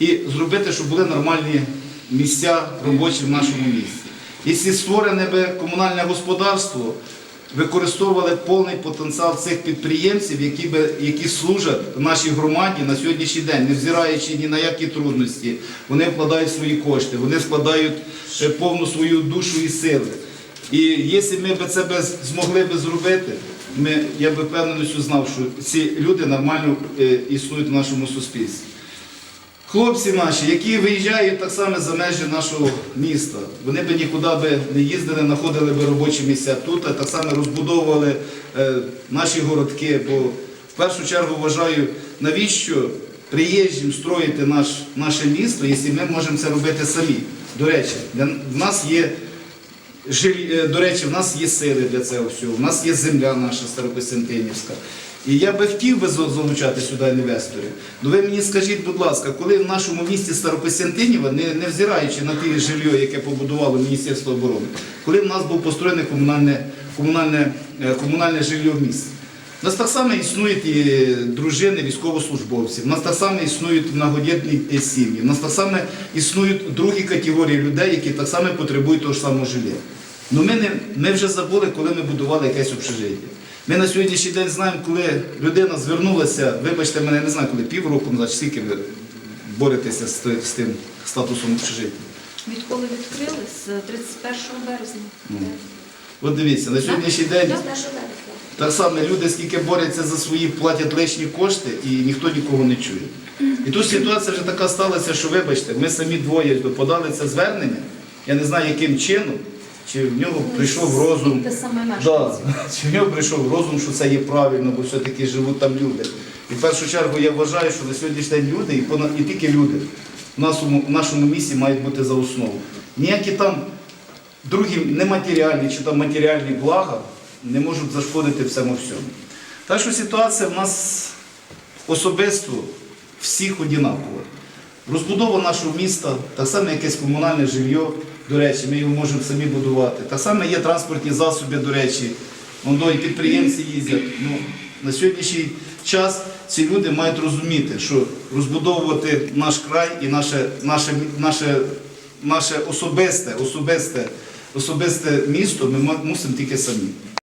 і зробити, щоб були нормальні місця робочі в нашому місті. Якщо створене би комунальне господарство, використовували повний потенціал цих підприємців, які, би, які служать нашій громаді на сьогоднішній день, невзираючи ні на які трудності, вони вкладають свої кошти, вони складають е, повну свою душу і сили. І якщо ми б це би змогли би зробити, ми, я би впевненістю знав, що ці люди нормально е, існують в нашому суспільстві. Хлопці наші, які виїжджають так само за межі нашого міста, вони би нікуди би не їздили, знаходили би робочі місця тут, а так само розбудовували е, наші городки. Бо в першу чергу вважаю, навіщо приїжджим строїти наш, наше місто, якщо ми можемо це робити самі. До речі, в нас є е, До речі, в нас є сили для цього всього, в нас є земля наша Старокостянтинівська. І я би хотів залучати сюди інвесторів. Ну ви мені скажіть, будь ласка, коли в нашому місті Старокостянтинєва, не, не взираючи на те жилье, яке побудувало Міністерство оборони, коли в нас був построєне комунальне, комунальне, е, комунальне жилье в місті. У нас так само існують і дружини військовослужбовців, у нас так само існують многодітні е, сім'ї, у нас так само існують другі категорії людей, які так само потребують того ж самого жилья. Ну ми, ми вже забули, коли ми будували якесь общежиття. Ми на сьогоднішній день знаємо, коли людина звернулася, вибачте мене, не знаю, коли півроку назад, скільки ви боретеся з, з тим статусом общежиття. Відколи відкрили з 31 березня. От дивіться, на сьогоднішній день. Так само люди, скільки борються за свої, платять лишні кошти і ніхто нікого не чує. І тут ситуація вже така сталася, що вибачте, ми самі двоє подали це звернення. Я не знаю, яким чином, чи в нього прийшов розум. Да, чи в нього прийшов розум, що це є правильно, бо все-таки живуть там люди. І в першу чергу я вважаю, що на сьогоднішній день люди, і, пона- і тільки люди в нашому, в нашому місті мають бути за основу. Ніякі там другі нематеріальні чи там матеріальні блага не можуть зашкодити в цьому всьому. Так що ситуація в нас особисто всіх одинакова. Розбудова нашого міста, так само якесь комунальне жилье, до речі, ми його можемо самі будувати. Так само є транспортні засоби, до речі, Воно і підприємці їздять. Ну, на сьогоднішній час ці люди мають розуміти, що розбудовувати наш край і наше, наше, наше, наше особисте, особисте, особисте місто ми мусимо тільки самі.